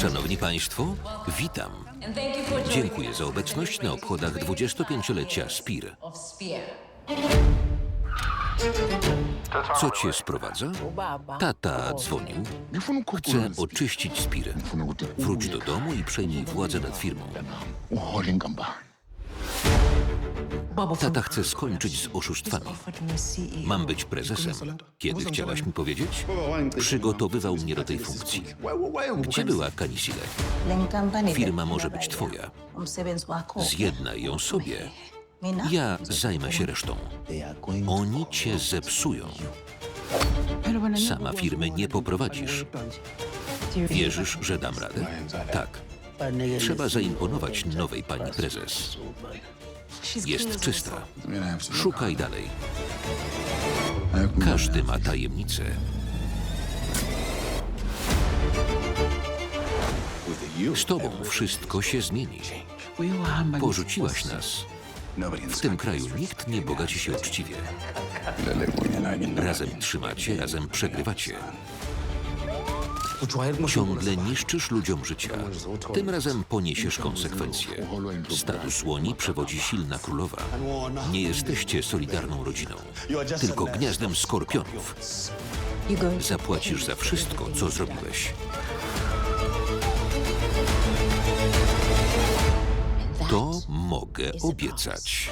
Szanowni Państwo, witam. Dziękuję za obecność na obchodach 25-lecia SPIR. Co cię sprowadza? Tata dzwonił. Chce oczyścić SPIR. Wróć do domu i przejmij władzę nad firmą. Tata chce skończyć z oszustwami. Mam być prezesem. Kiedy chciałaś mi powiedzieć? Przygotowywał mnie do tej funkcji. Gdzie była Kanisile? Firma może być twoja. Zjednaj ją sobie. Ja zajmę się resztą. Oni cię zepsują. Sama firmy nie poprowadzisz. Wierzysz, że dam radę? Tak. Trzeba zaimponować nowej pani prezes. Jest czysta. Szukaj dalej. Każdy ma tajemnicę. Z tobą wszystko się zmieni. Porzuciłaś nas. W tym kraju nikt nie bogaci się uczciwie. Razem trzymacie, razem przegrywacie. Ciągle niszczysz ludziom życia. Tym razem poniesiesz konsekwencje. Status łoni przewodzi silna królowa. Nie jesteście solidarną rodziną, tylko gniazdem skorpionów. Zapłacisz za wszystko, co zrobiłeś. To mogę obiecać.